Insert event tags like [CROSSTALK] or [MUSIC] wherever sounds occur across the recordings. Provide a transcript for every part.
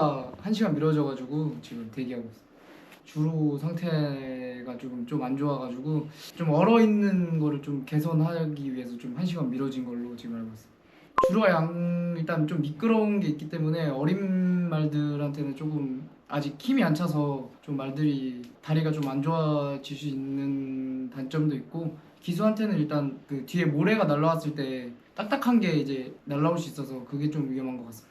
검사 1시간 미뤄져가지고 지금 대기하고 있어요. 주로 상태가 조금 좀 안 좋아가지고 좀 얼어 있는 거를 좀 개선하기 위해서 좀 1시간 미뤄진 걸로 지금 알고 있어요. 주로가 양 일단 좀 미끄러운 게 있기 때문에 어린 말들한테는 조금 아직 힘이 안 차서 좀 말들이 다리가 좀 안 좋아질 수 있는 단점도 있고 기수한테는 일단 그 뒤에 모래가 날라왔을 때 딱딱한 게 이제 날라올 수 있어서 그게 좀 위험한 것 같습니다.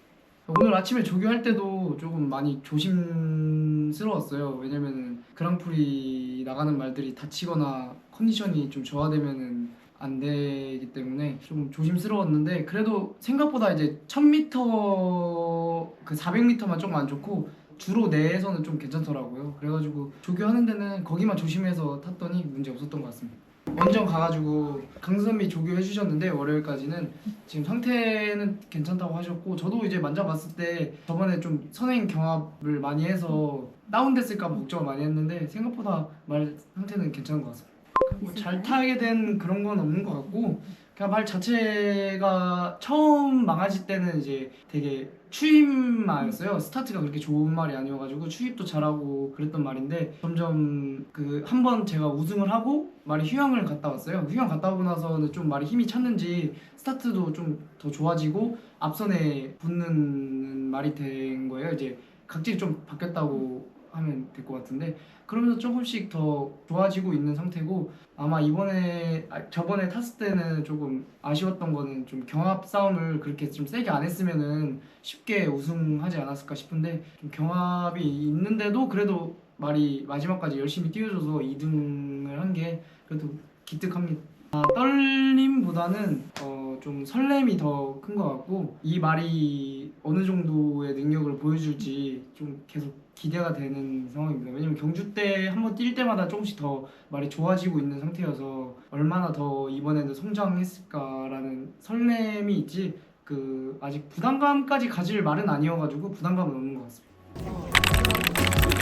오늘 아침에 조교할 때도 조금 많이 조심스러웠어요. 왜냐면은 그랑프리 나가는 말들이 다치거나 컨디션이 좀 저하되면은 안 되기 때문에 좀 조심스러웠는데 그래도 생각보다 이제 1000m 그 400m만 조금 안 좋고 주로 내에서는 좀 괜찮더라고요. 그래가지고 조교하는 데는 거기만 조심해서 탔더니 문제 없었던 것 같습니다. 원정 가가지고 강선미 조교 해 주셨는데 월요일까지는 지금 상태는 괜찮다고 하셨고 저도 이제 만져봤을 때 저번에 좀 선행 경합을 많이 해서 다운됐을까 봐 걱정을 많이 했는데 생각보다 말 상태는 괜찮은 것 같습니다. 뭐잘 타게 된 그런 건 없는 것 같고 그냥 말 자체가 처음 망하실 때는 이제 되게 추임마였어요. 스타트가 그렇게 좋은 말이 아니어가지고 추입도 잘하고 그랬던 말인데 점점 그 한 번 제가 우승을 하고 말이 휴양을 갔다 왔어요. 휴양 갔다 오고 나서는 좀 말이 힘이 찼는지 스타트도 좀 더 좋아지고 앞선에 붙는 말이 된 거예요. 이제 각질이 좀 바뀌었다고 하면 될 것 같은데 그러면서 조금씩 더 좋아지고 있는 상태고 아마 이번에 아, 저번에 탔을 때는 조금 아쉬웠던 거는 좀 경합 싸움을 그렇게 좀 세게 안 했으면은 쉽게 우승하지 않았을까 싶은데 좀 경합이 있는데도 그래도 말이 마지막까지 열심히 뛰어줘서 2등을 한 게 그래도 기특합니다. 아, 떨림보다는 어, 좀 설렘이 더 큰 것 같고 이 말이 어느 정도의 능력을 보여줄지 좀 계속 기대가 되는 상황입니다. 왜냐면 경주 때 한번 뛸 때마다 조금씩 더 말이 좋아지고 있는 상태여서 얼마나 더 이번에는 성장했을까라는 설렘이 있지 그 아직 부담감까지 가질 말은 아니어가지고 부담감은 없는 것 같습니다.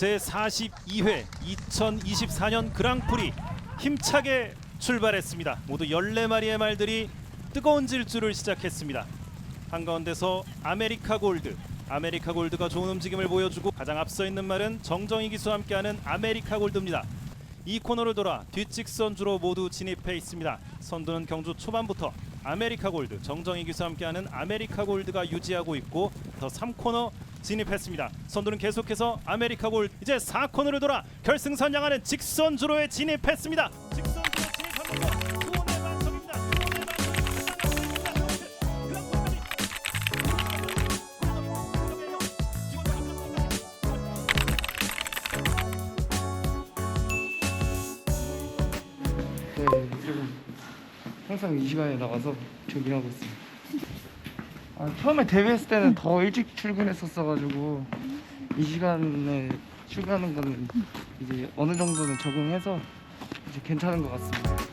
제 42회 2024년 그랑프리 힘차게 출발했습니다. 모두 14마리의 말들이 뜨거운 질주를 시작했습니다. 한가운데서 아메리카 골드 아메리카 골드가 좋은 움직임을 보여주고 가장 앞서 있는 말은 정정희 기수와 함께하는 아메리카 골드입니다. 이 코너를 돌아 뒷직선 주로 모두 진입해 있습니다. 선두는 경주 초반부터 아메리카 골드 정정희 기수와 함께하는 아메리카 골드가 유지하고 있고 더 3코너 진입했습니다. 선두는 계속해서 아메리카 골드 이제 4코너를 돌아 결승선 향하는 직선주로에 진입했습니다. 직선주로. 네, 조금 항상 이 시간에 나가서 조깅하고 있습니다. 아, 처음에 데뷔했을 때는 더 일찍 출근했었어가지고 이 시간에 출근하는 거는 이제 어느 정도는 적응해서 이제 괜찮은 것 같습니다.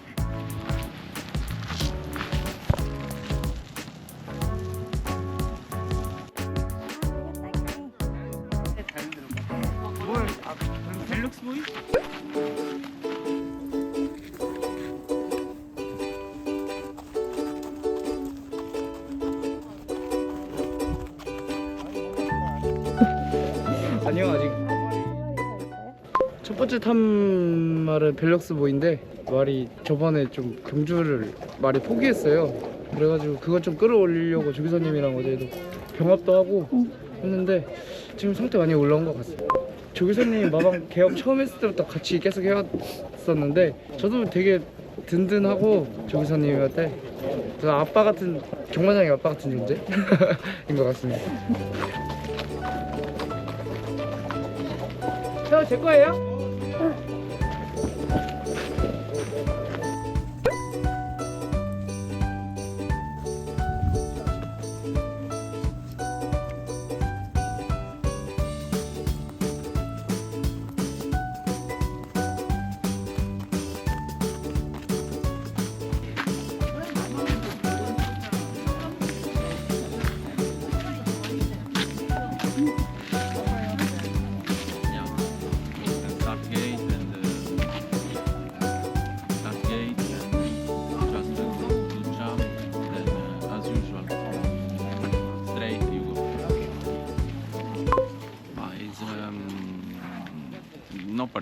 벨럭스 보인데 말이 저번에 좀 경주를 말이 포기했어요. 그래가지고 그것 좀 끌어올리려고 조기사님이랑 어제도 병합도 하고 했는데 지금 상태 많이 올라온 것 같습니다. 조기사님 마방 개업 처음 했을 때부터 같이 계속 해왔었는데 저도 되게 든든하고 조기사님한테 저 아빠 같은 경마장의 아빠 같은 존재인 [LAUGHS] 것 같습니다. 저 제 거예요?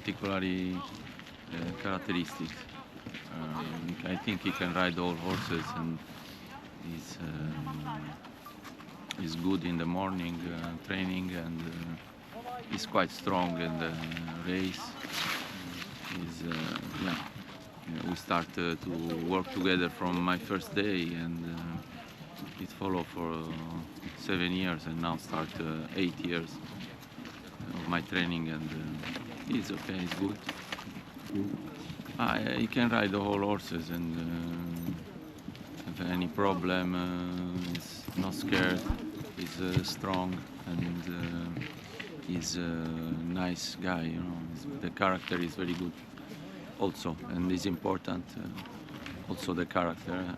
Particularly uh, characteristics. Um, I think he can ride all horses and he's, um, he's good in the morning uh, training and uh, he's quite strong in the race. He's, uh, yeah, we start uh, to work together from my first day and uh, it followed for uh, seven years and now start uh, eight years of my training and uh, he's okay, he's good. Uh, he can ride the whole horses and uh, if any problem uh, he's not scared, he's uh, strong and uh, he's a nice guy, you know, He's- the character is very good also and is important uh, also the character, uh,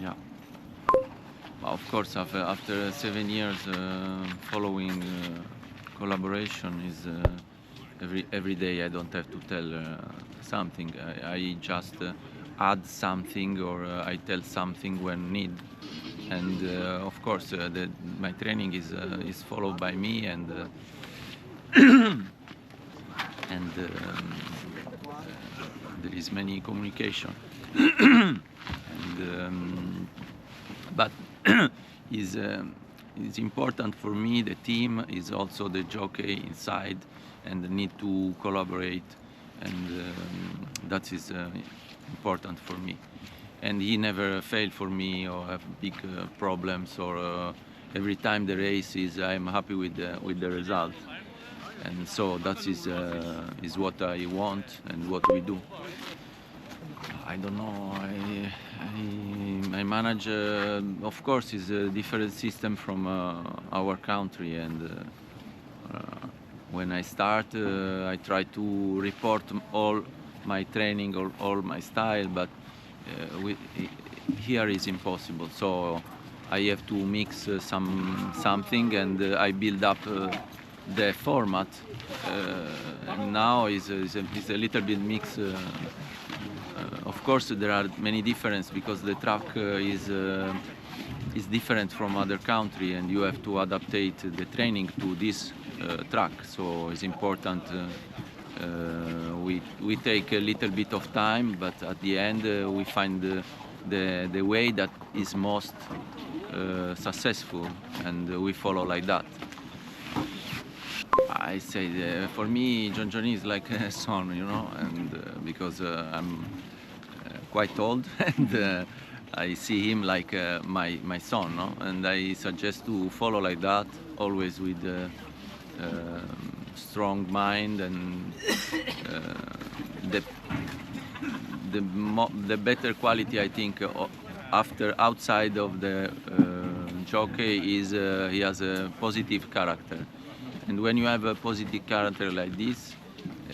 yeah. But of course, after, after seven years following collaboration, is every every day I don't have to tell uh, something. I, I just uh, add something or uh, I tell something when need. And uh, of course, uh, the, my training is uh, is followed by me and. [COUGHS] And um, there is many communication [COUGHS] and um, but [COUGHS] is um, is important for me. The team is also the jockey inside, and the need to collaborate, and um, that is uh, important for me. And he never failed for me or have big uh, problems or uh, every time the race is I'm happy with the, with the result. And so that is uh, is what I want and what we do. I don't know. I, I, I manage, uh, of course, is a different system from uh, our country, and uh, when I start, uh, I try to report all my training or all my style, but uh, we, here is impossible. So I have to mix uh, some something, and uh, I build up uh, the format. Uh, and now is is a, a little bit mix. Uh, uh, of course, there are many differences because the track uh, is uh, is different from other country, and you have to adaptate the training to this uh, track. So it's important. Uh, uh, we we take a little bit of time, but at the end uh, we find the, the the way that is most uh, successful, and uh, we follow like that. I say uh, for me, John Johnny is like [LAUGHS] a son, you know, and uh, because uh, I'm uh, quite old [LAUGHS] and uh, I see him like uh, my my son, no? and I suggest to follow like that, always with uh, strong mind and uh, the the the better quality I think uh, after outside of the uh, jockey is uh, he has a positive character. And when you have a positive character like this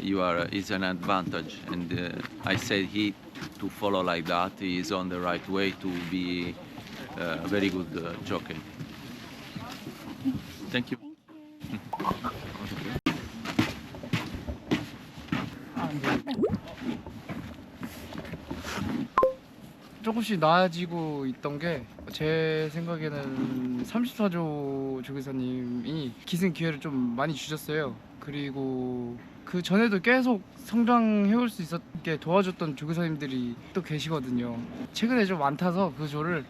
you are is an advantage. And uh, I said he to follow like that he is on the right way to be uh, a very good uh, jockey. Thank you 조금씩 나아지고 있던 게 제 생각에는 34조 조교사님이 기승 기회를 좀 많이 주셨어요. 그리고 그 전에도 계속 성장해올 수 있었게 도와줬던 조교사님들이 또 계시거든요. 최근에 좀 많다서 그 조를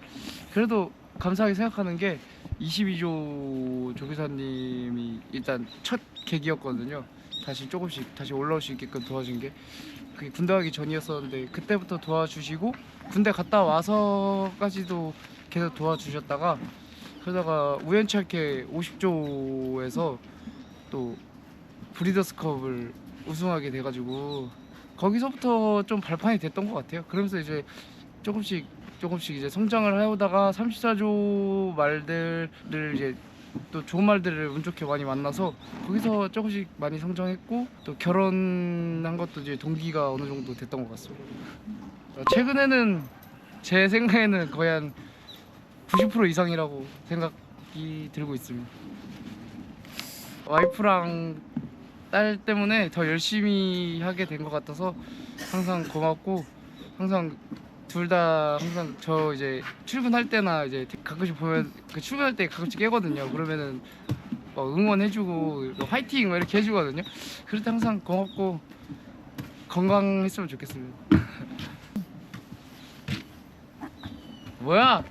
그래도 감사하게 생각하는 게 22조 조교사님이 일단 첫 계기였거든요. 다시 조금씩 다시 올라올 수 있게끔 도와준 게 군대 가기 전이었었는데 그때부터 도와주시고 군대 갔다 와서까지도 계속 도와주셨다가 그러다가 우연치 않게 50조에서 또 브리더스컵을 우승하게 돼가지고 거기서부터 좀 발판이 됐던 것 같아요. 그러면서 이제 조금씩 조금씩 이제 성장을 해오다가 34조 말들을 이제 또 좋은 말들을 운 좋게 많이 만나서 거기서 조금씩 많이 성장했고 또 결혼한 것도 이제 동기가 어느 정도 됐던 것 같습니다. 어, 최근에는 제 생각에는 거의 한 90% 이상이라고 생각이 들고 있습니다. 와이프랑 딸 때문에 더 열심히 하게 된 것 같아서 항상 고맙고 항상 둘 다 항상 저 이제 출근할 때나 이제 가끔씩 보면 그 출근할 때 가끔씩 깨거든요. 그러면은 막 응원해주고 화이팅 막 이렇게 해주거든요. 그럴 때 항상 고맙고 건강했으면 좋겠습니다. [LAUGHS] 뭐야?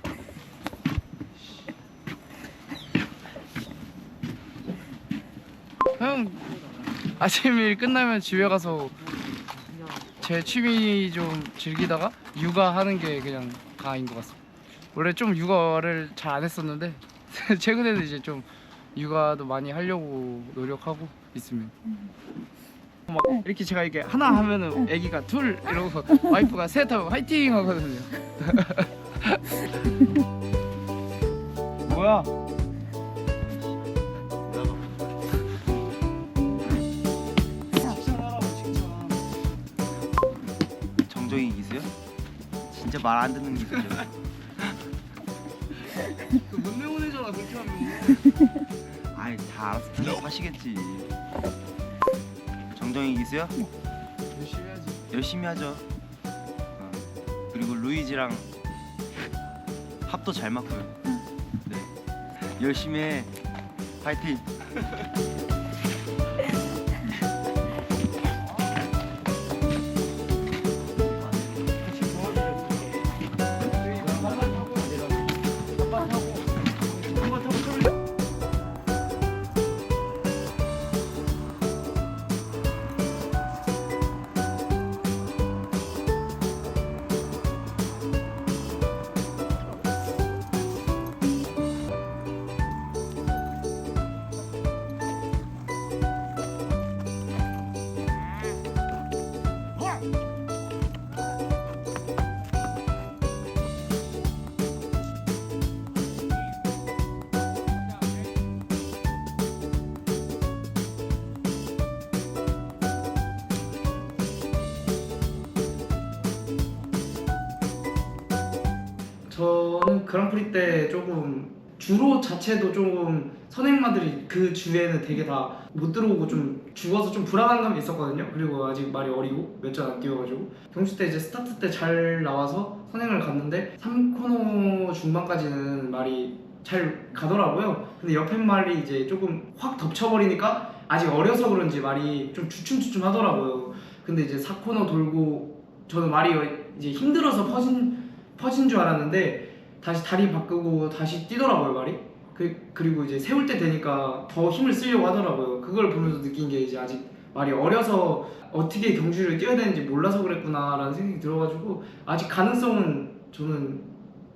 형 아침 일 끝나면 집에 가서 제 취미 좀 즐기다가 육아하는 게 그냥 다인 것 같습니다. 원래 좀 육아를 잘 안 했었는데 [LAUGHS] 최근에는 이제 좀 육아도 많이 하려고 노력하고 있습니다. 막 이렇게 제가 이게 하나 하면은 아기가 둘 이러고 [LAUGHS] 와이프가 셋 하면 화이팅 하거든요. [LAUGHS] 뭐야? 진짜 말 안 듣는 기수죠. 못 내보내잖아 그렇게 하면. [LAUGHS] 아이 다 알아서 편집하시겠지. 정정인 기수요? 열심히 해야지. 열심히 하죠. 어. 그리고 루이지랑 합도 잘 맞고요. 네. 열심히 해. 파이팅. [LAUGHS] 그랑프리 때 조금 주로 자체도 조금 선행마들이 그 주에는 되게 다 못 들어오고 좀 죽어서 좀 불안한 감이 있었거든요. 그리고 아직 말이 어리고 몇전안 뛰어가지고 경주 때 이제 스타트 때 잘 나와서 선행을 갔는데 3코너 중반까지는 말이 잘 가더라고요. 근데 옆에 말이 이제 조금 확 덮쳐버리니까 아직 어려서 그런지 말이 좀 주춤주춤 하더라고요. 근데 이제 4코너 돌고 저는 말이 이제 힘들어서 퍼진 퍼진 줄 알았는데 다시 다리 바꾸고 다시 뛰더라고요 말이. 그, 그리고 이제 세울 때 되니까 더 힘을 쓰려고 하더라고요. 그걸 보면서 느낀 게 이제 아직 말이 어려서 어떻게 경주를 뛰어야 되는지 몰라서 그랬구나라는 생각이 들어가지고 아직 가능성은 저는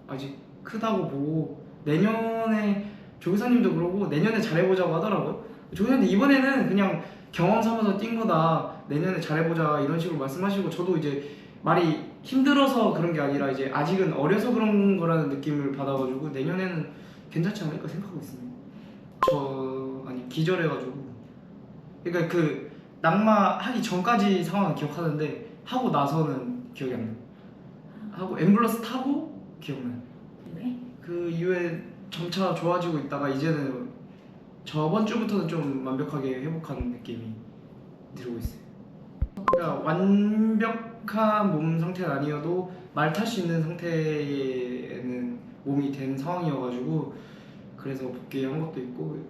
아직 크다고 보고 내년에 조교사님도 그러고 내년에 잘해보자고 하더라고요. 조교사님 이번에는 그냥 경험 삼아서 뛴 거다. 내년에 잘해보자 이런 식으로 말씀하시고 저도 이제 말이 힘들어서 그런 게 아니라 이제 아직은 어려서 그런 거라는 느낌을 받아가지고 내년에는 괜찮지 않을까 생각하고 있습니다. 저 아니 기절해가지고 그러니까 그 낙마 하기 전까지 상황은 기억하는데 하고 나서는 기억이 안 나요. 하고 앰뷸런스 타고 기억나요. 그 이후에 점차 좋아지고 있다가 이제는 저번 주부터는 좀 완벽하게 회복하는 느낌이 들고 있어요. 그러니까 완벽한 몸 상태는 아니어도 말 탈 수 있는 상태에는 몸이 된 상황이어가지고 그래서 복귀한 것도 있고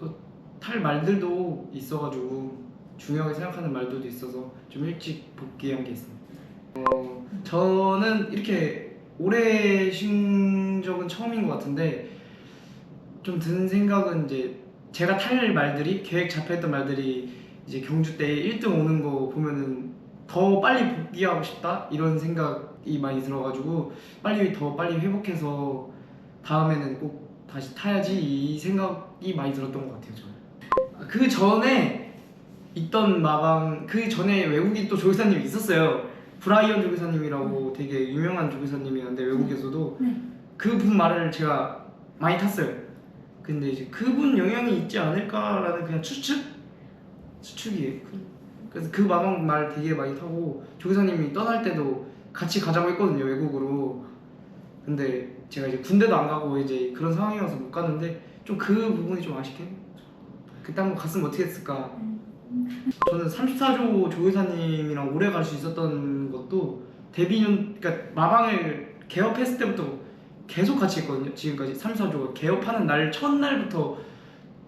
또 탈 말들도 있어가지고 중요하게 생각하는 말들도 있어서 좀 일찍 복귀한 게 있습니다. 어, 저는 이렇게 오래 쉰 적은 처음인 것 같은데 좀 든 생각은 이제 제가 탈 말들이 계획 잡혀있던 말들이 이제 경주 때 1등 오는 거 보면은 더 빨리 복귀하고 싶다? 이런 생각이 많이 들어가지고 빨리 더 빨리 회복해서 다음에는 꼭 다시 타야지 이 생각이 많이 들었던 것 같아요 저는. 그 전에 있던 마방 그 전에 외국인 또 조교사님이 있었어요. 브라이언 조교사님이라고 되게 유명한 조교사님이었는데 외국에서도 네. 그분 말을 제가 많이 탔어요. 근데 이제 그분 영향이 있지 않을까라는 그냥 추측 추측이에요. 그래서 그 마방 말 되게 많이 타고 조교사님이 떠날 때도 같이 가자고 했거든요 외국으로. 근데 제가 이제 군대도 안 가고 이제 그런 상황이어서 못 갔는데 좀 그 부분이 좀 아쉽긴. 그때 한번 갔으면 어떻게 했을까. 저는 34조 조교사님이랑 오래 갈 수 있었던 것도 데뷔년 그러니까 마방을 개업했을 때부터 계속 같이 했거든요. 지금까지 34조 개업하는 날 첫날부터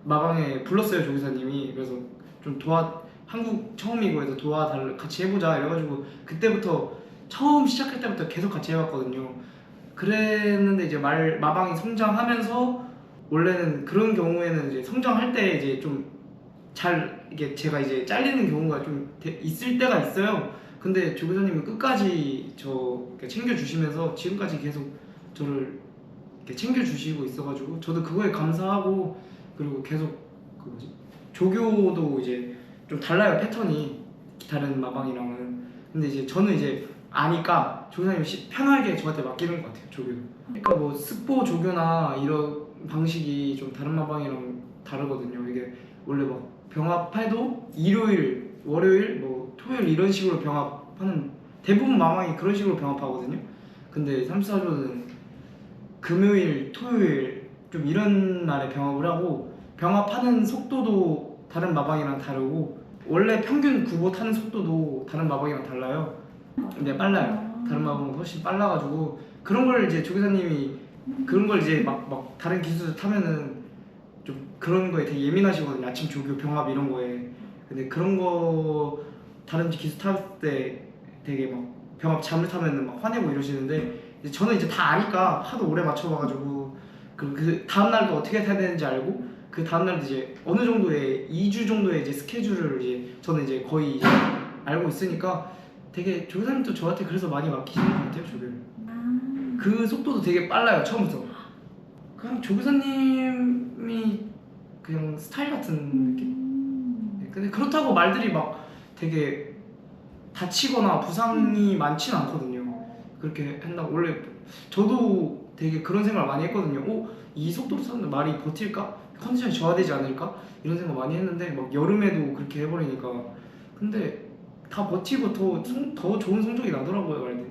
마방에 불렀어요 조교사님이 그래서 좀 도와 한국 처음이고 해서 도와달 같이 해보자 이래가지고 그때부터 처음 시작할 때부터 계속 같이 해왔거든요. 그랬는데 이제 말 마방이 성장하면서 원래는 그런 경우에는 이제 성장할 때 이제 좀 잘 이게 제가 이제 잘리는 경우가 좀 되- 있을 때가 있어요. 근데 조교사님이 끝까지 저 챙겨주시면서 지금까지 계속 저를 챙겨주시고 있어가지고 저도 그거에 감사하고 그리고 계속 그 뭐지 조교도 이제 좀 달라요 패턴이. 다른 마방이랑은. 근데 이제 저는 이제 아니까 조교사님이 시- 편하게 저한테 맡기는 것 같아요 조교 그러니까 뭐 스포 조교나 이런 방식이 좀 다른 마방이랑 다르거든요. 이게 원래 막 병합해도 일요일 월요일 뭐 토요일 이런 식으로 병합하는 대부분 마방이 그런 식으로 병합하거든요. 근데 3, 4조는 금요일 토요일 좀 이런 날에 병합을 하고 병합하는 속도도 다른 마방이랑 다르고 원래 평균 구보 타는 속도도 다른 마방이랑 달라요. 근데 빨라요. 다른 마방은 훨씬 빨라가지고 그런 걸 이제 조교사님이 그런 걸 이제 막, 막 다른 기술 타면은 좀 그런 거에 되게 예민하시거든요. 아침 조교 병합 이런 거에. 근데 그런 거 다른 기술 탈때 되게 막 병합 잘못하면은 막 화내고 이러시는데 이제 저는 이제 다 아니까 하도 오래 맞춰봐가지고 그, 그 다음 날도 어떻게 타야 되는지 알고 그 다음 날도 이제 어느 정도의 2주 정도의 이제 스케줄을 이제 저는 이제 거의 이제 알고 있으니까 되게 조교사님도 저한테 그래서 많이 맡기시는 것 같아요 조교를. 그 속도도 되게 빨라요 처음부터. 그냥 조교사님이 그냥 스타일 같은 느낌? 네, 근데 그렇다고 말들이 막 되게 다치거나 부상이 많지는 않거든요. 그렇게 한다고. 원래 저도 되게 그런 생각을 많이 했거든요. 어? 이 속도로 타는데 말이 버틸까? 컨디션이 저하되지 않을까? 이런 생각 많이 했는데 막 여름에도 그렇게 해버리니까 근데 다 버티고 더, 성- 더 좋은 성적이 나더라고요 말들이.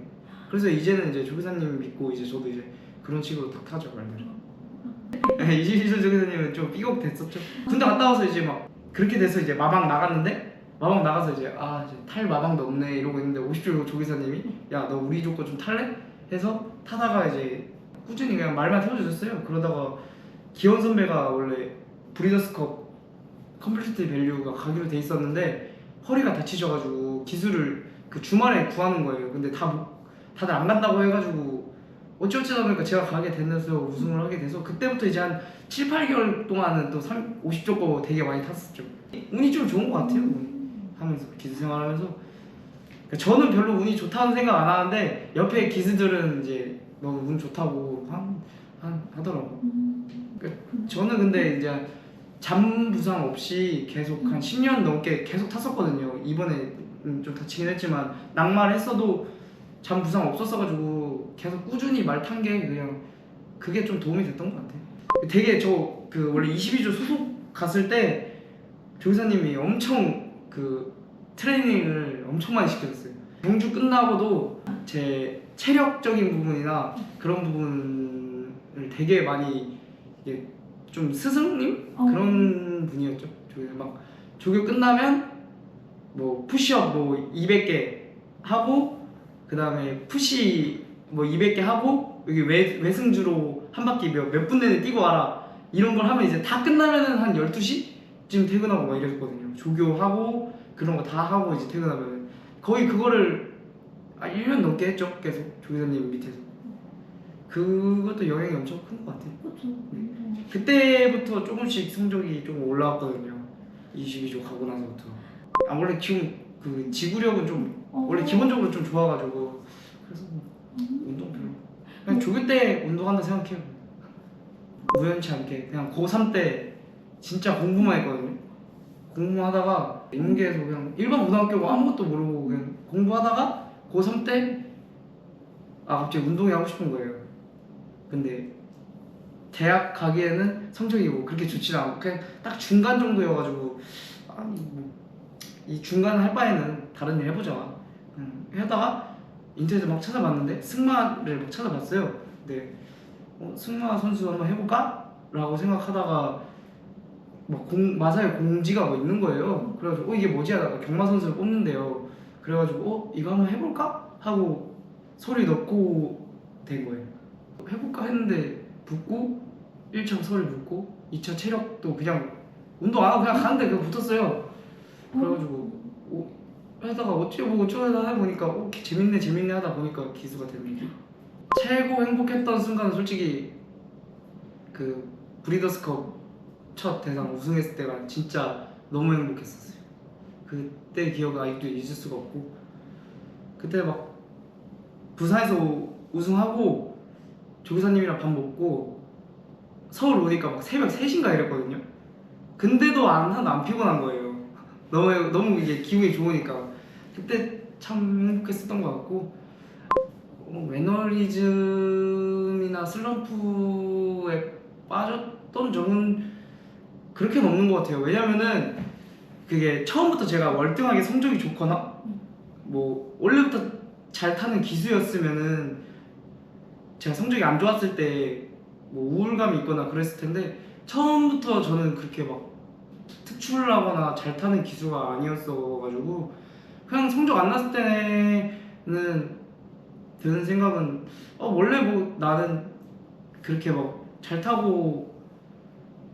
그래서 이제는 이제 조교사님 믿고 이제 저도 이제 그런 식으로 딱 타죠 말들이. 네, 이시조 조교사님은 좀 삐걱 됐었죠. 군대 갔다 와서 이제 막 그렇게 돼서 이제 마방 나갔는데 마방 나가서 이제 아 이제 탈 마방도 없네 이러고 있는데 50조 조교사님이 야 너 우리 조건 좀 탈래? 해서 타다가 이제 꾸준히 그냥 말만 태워주셨어요. 그러다가 기원 선배가 원래 브리더스컵 컴플리트 밸류가 가기로 돼 있었는데 허리가 다치셔가지고 기술을 그 주말에 구하는 거예요. 근데 다 못- 다들 안 간다고 해가지고 어찌어찌다 보니까 제가 가게 됐면서 우승을 하게 돼서 그때부터 이제 한 7, 8개월 동안은 또 3, 50조 거 되게 많이 탔었죠. 운이 좀 좋은 것 같아요. 하면서 기술 생활하면서 그러니까 저는 별로 운이 좋다는 생각 안 하는데 옆에 기수들은 이제 너무 운 좋다고 한, 한 하더라고. 그러니까 저는 근데 이제 잠 부상 없이 계속 한 10년 넘게 계속 탔었거든요. 이번에 음, 좀 다치긴 했지만 낙마를 했어도 잠 부상 없었어가지고 계속 꾸준히 말 탄 게 그냥 그게 좀 도움이 됐던 것 같아요. 되게 저 그 원래 22조 소속 갔을 때 조교사님이 엄청 그 트레이닝을 엄청 많이 시켜줬어요. 경주 끝나고도 제 체력적인 부분이나 그런 부분을 되게 많이 이게 좀 스승님 어. 그런 분이었죠. 조교 막 조교 끝나면 뭐 푸시업 뭐 200개 하고 그 다음에 푸시 뭐 200개 하고 여기 외, 외승주로 한 바퀴 몇, 몇 분 내내 뛰고 와라 이런 걸 하면 이제 다 끝나면은 한 12시쯤 퇴근하고 막 이랬거든요. 조교하고 그런 거 다 하고 이제 퇴근하면 거의 그거를 아, 1년 넘게 했죠. 계속 조교사님 밑에서. 그것도 영향이 엄청 큰 것 같아요. 그렇죠. 그때부터 조금씩 성적이 좀 올라왔거든요. 22조 가고 나서부터. 아 원래 지금 그 지구력은 좀 어. 원래 기본적으로 좀 좋아가지고 그래서 뭐 운동 별로. 그냥 조교 때 운동한다 생각해요. 우연치 않게 그냥 고3 때 진짜 공부만 했거든요. 공부하다가 인계에서 그냥 일반 고등학교고 아무것도 모르고 그냥 공부하다가 고3 때 아 갑자기 운동이 하고 싶은 거예요. 근데 대학 가기에는 성적이 뭐 그렇게 좋지 않고 그냥 딱 중간 정도여가지고 아뭐이 중간 할 바에는 다른 일 해보자. 음, 하다가 인터넷에 막 찾아봤는데 승마를 막 찾아봤어요. 근데 어, 승마 선수 한번 해볼까? 라고 생각하다가 막 공, 마사에 공지가 뭐 있는 거예요. 그래가지고 어 이게 뭐지 하다가 경마 선수를 뽑는데요. 그래가지고 어 이거 한번 해볼까? 하고 소리 넣고 된 거예요. 해볼까 했는데 붙고 1차 소리 붙고 2차 체력도 그냥 운동 안 하고 그냥 가는데 그거 붙었어요. 그래가지고 오, 하다가 어찌 보고 쪼여다 하다 보니까 오, 재밌네 재밌네 하다 보니까 기수가 됐는데 최고 행복했던 순간은 솔직히 그 브리더스컵 첫 대상 우승했을 때가 진짜 너무 행복했었어요. 그때 기억을 아직도 잊을 수가 없고 그때 막 부산에서 우- 우승하고 조교사님이랑 밥 먹고 서울 오니까 막 새벽 3시인가 이랬거든요. 근데도 안안 피곤한 거예요. [LAUGHS] 너무 너무 이게 기분이 좋으니까 그때 참 행복했었던 것 같고 어, 매너리즘이나 슬럼프에 빠졌던 적은 그렇게 없는 것 같아요. 왜냐면은 그게 처음부터 제가 월등하게 성적이 좋거나 뭐 원래부터 잘 타는 기수였으면은 제가 성적이 안 좋았을 때 뭐 우울감이 있거나 그랬을 텐데 처음부터 저는 그렇게 막 특출나거나 잘 타는 기수가 아니었어가지고 그냥 성적 안 났을 때는 드는 생각은 어 원래 뭐 나는 그렇게 막 잘 타고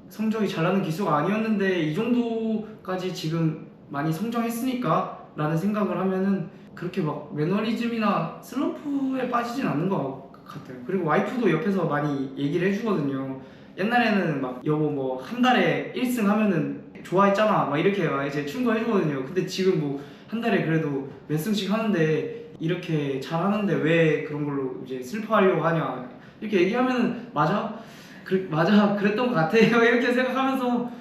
성적이 잘 나는 기수가 아니었는데 이 정도까지 지금 많이 성장했으니까 라는 생각을 하면은 그렇게 막 매너리즘이나 슬럼프에 빠지진 않는 것 같 아요. 그리고 와이프도 옆에서 많이 얘기를 해주거든요. 옛날에는 막 여보 뭐 한 달에 1승 하면은 좋아했잖아. 막 이렇게 막 이제 충고해주거든요. 근데 지금 뭐 한 달에 그래도 몇 승씩 하는데 이렇게 잘하는데 왜 그런 걸로 이제 슬퍼하려고 하냐. 이렇게 얘기하면은 맞아? 그, 맞아. 그랬던 것 같아요. [LAUGHS] 이렇게 생각하면서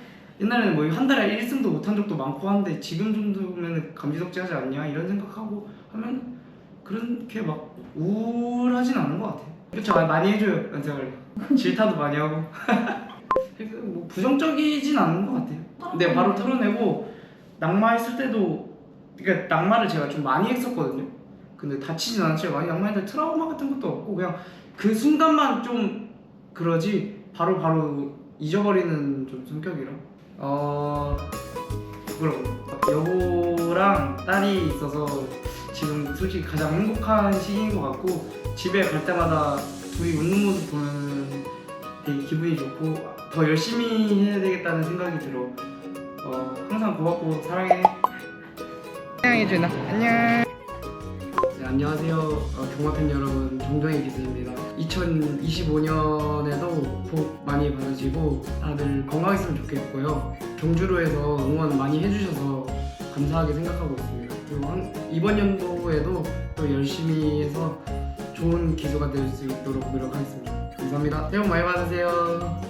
옛날에는 뭐 한 달에 1승도 못한 적도 많고 한데 지금 정도면 감지덕지하지 않냐? 이런 생각하고 하면 그렇게 막 우울하진 않은 것 같아요. 그렇죠 많이 해줘요 연습을 [LAUGHS] 질타도 많이 하고. [LAUGHS] 그래서 뭐 부정적이진 않은 것 같아요. 근데 바로 털어내고 낙마 했을 때도 그러니까 낙마를 제가 좀 많이 했었거든요. 근데 다치진 않았어요. 많이 낙마했는데 트라우마 같은 것도 없고 그냥 그 순간만 좀 그러지 바로 바로 잊어버리는 좀 성격이라. 어 그럼 여보랑 딸이 있어서 지금 솔직히 가장 행복한 시기인 것 같고 집에 갈 때마다 둘이 웃는 모습 보면 되게 기분이 좋고 더 열심히 해야 되겠다는 생각이 들어 어 항상 고맙고 사랑해 사랑해주나 안녕 네, 안녕하세요. 어, 경마팬 여러분, 정정희 기수입니다. 2025년에도 복 많이 받으시고 다들 건강했으면 좋겠고요. 경주로에서 응원 많이 해주셔서 감사하게 생각하고 있습니다. 그리고 한- 이번 연도에도 또 열심히 해서 좋은 기수가 될 수 있도록 노력하겠습니다. 감사합니다. 새해 복 많이 받으세요.